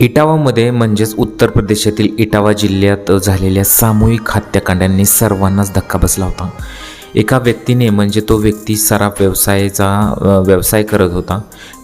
इटावामध्ये म्हणजेच उत्तर प्रदेशातील इटावा जिल्ह्यात झालेल्या सामूहिक हत्याकांडांनी सर्वांनाच धक्का बसला होता. एका व्यक्तीने म्हणजे तो व्यक्ती सराफ व्यवसायाचा व्यवसाय करत होता.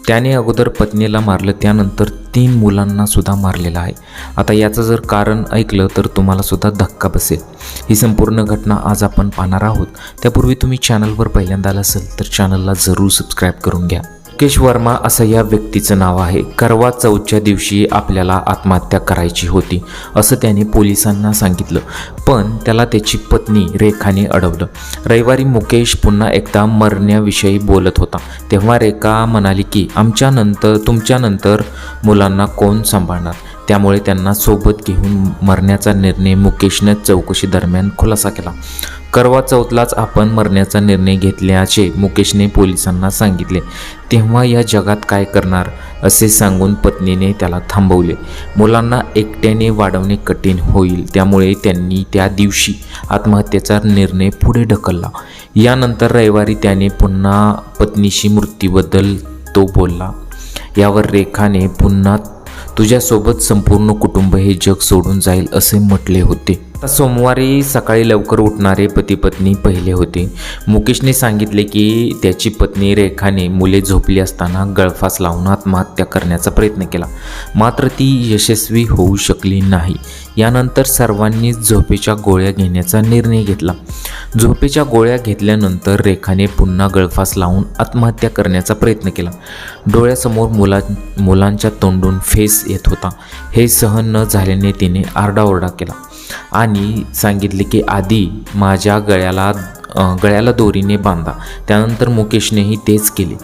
त्याने अगोदर पत्नीला मारलं त्यानंतर तीन मुलांना सुद्धा मारलेलं आहे. आता याचं जर कारण ऐकलं तर तुम्हाला सुद्धा धक्का बसेल. ही संपूर्ण घटना आज आपण पाहणार आहोत. त्यापूर्वी तुम्ही चॅनलवर पहिल्यांदा आला असेल तर चॅनलला जरूर सबस्क्राईब करून घ्या. मुकेश वर्मा असं या व्यक्तीचं नाव आहे. करवा चौथच्या दिवशी आपल्याला आत्महत्या करायची होती असं त्याने पोलिसांना सांगितलं. पण त्याला त्याची पत्नी रेखाने अडवलं. रविवारी मुकेश पुन्हा एकदा मरण्याविषयी बोलत होता. तेव्हा रेखा म्हणाली की आमच्यानंतर तुमच्यानंतर मुलांना कोण सांभाळणार? त्यामुळे त्यांना सोबत घेऊन मरण्याचा निर्णय मुकेशनं चौकशी दरम्यान खुलासा केला. करवा चौथलाच आपण मरण्याचा निर्णय घेतल्याचे मुकेशने पोलिसांना सांगितले. तेव्हा या जगात काय करणार असे सांगून पत्नीने त्याला थांबवले. मुलांना एकट्याने वाढवणे कठीण होईल त्यामुळे त्यांनी त्या दिवशी आत्महत्येचा निर्णय पुढे ढकलला. यानंतर रविवारी त्याने पुन्हा पत्नीशी मृत्यूबद्दल तो बोलला. यावर रेखाने पुन्हा तुझ्यासोबत संपूर्ण कुटुंब हे जग सोडून जाईल असे म्हटले होते. आता सोमवारी सकाळी लवकर उठणारे पती पत्नी पहिले होते. मुकेशने सांगितले की त्याची पत्नी रेखाने मुले झोपली असताना गळफास लावून आत्महत्या करण्याचा प्रयत्न केला. मात्र ती यशस्वी होऊ शकली नाही. यानंतर सर्वांनी झोपेच्या गोळ्या घेण्याचा निर्णय घेतला. झोपेच्या गोळ्या घेतल्यानंतर रेखाने पुन्हा गळफास लावून आत्महत्या करण्याचा प्रयत्न केला. डोळ्यासमोर मुला मुलांच्या तोंडून फेस येत होता. हे सहन न झाल्याने तिने आरडाओरडा केला. आणि सांगितले की आधी माझ्या गळ्याला गळ्याला दोरीने बांधा. त्यानंतर मुकेशनेही तेच केले.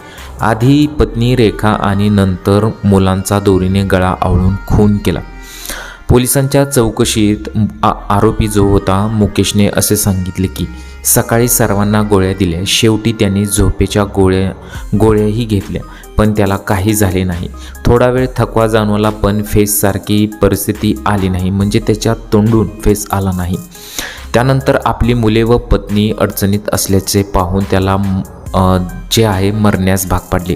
आधी पत्नी रेखा आणि नंतर मुलांचा दोरीने गळा आवळून खून केला. पोलिसांच्या चौकशीत आ- आरोपी जो होता मुकेशने असे सांगितले की सकाळी सर्वांना गोळ्या दिल्या. शेवटी त्यांनी झोपेच्या गोळ्या गोळ्याही घेतल्या. पण त्याला काही झाले नाही. थोडा वेळ थकवा जाणवला पण फेससारखी परिस्थिती आली नाही. म्हणजे त्याच्या तोंडून फेस आला नाही. त्यानंतर आपली मुले व पत्नी अडचणीत असल्याचे पाहून त्याला जे आहे मरण्यास भाग पाडले.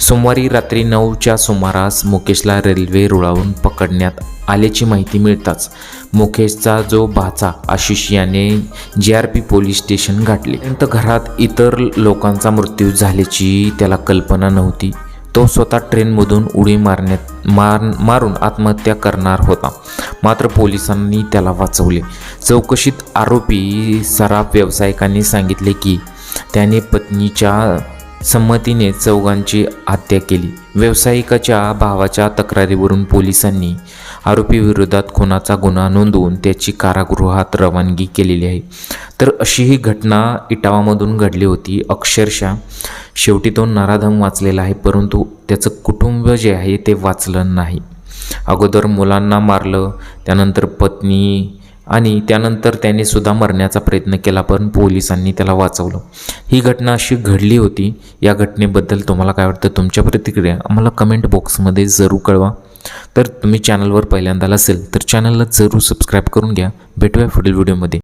सोमवारी रात्री नऊच्या सुमारास मुकेशला रेल्वे रुळावून पकडण्यात आल्याची माहिती मिळताच मुकेशचा जो भाचा आशिष याने जे आर पी पोलीस स्टेशन गाठले. त्यानंतर घरात इतर लोकांचा मृत्यू झाल्याची त्याला कल्पना नव्हती. तो स्वतः ट्रेनमधून उडी मारण्यात मार मारून आत्महत्या करणार होता. मात्र पोलिसांनी त्याला वाचवले. चौकशीत आरोपी सराफ व्यावसायिकांनी सांगितले की त्याने पत्नीच्या संमतीने चौघांची हत्या केली. व्यावसायिकाच्या भावाच्या तक्रारीवरून पोलिसांनी आरोपीविरोधात खुनाचा गुन्हा नोंदवून त्याची कारागृहात रवानगी केलेली आहे. तर अशी ही घटना इटावामधून घडली होती. अक्षरशः शेवटी तो नराधम वाचलेला आहे परंतु त्याचं कुटुंब जे आहे ते वाचलं नाही. अगोदर मुलांना मारलं त्यानंतर पत्नी आणि त्यानंतर त्याने सुद्धा मरण्याचा प्रयत्न केला पण पोलिसांनी त्याला वाचवलं. ही घटना अशी घडली होती. या घटनेबद्दल तुम्हाला काय वाटतं? तुमच्या प्रतिक्रिया आम्हाला कमेंट बॉक्समध्ये जरूर कळवा. तर तुम्ही चॅनलवर पहिल्यांदा असेल तर चॅनलला जरूर सबस्क्राईब करून घ्या. भेटूया पुढील व्हिडिओमध्ये.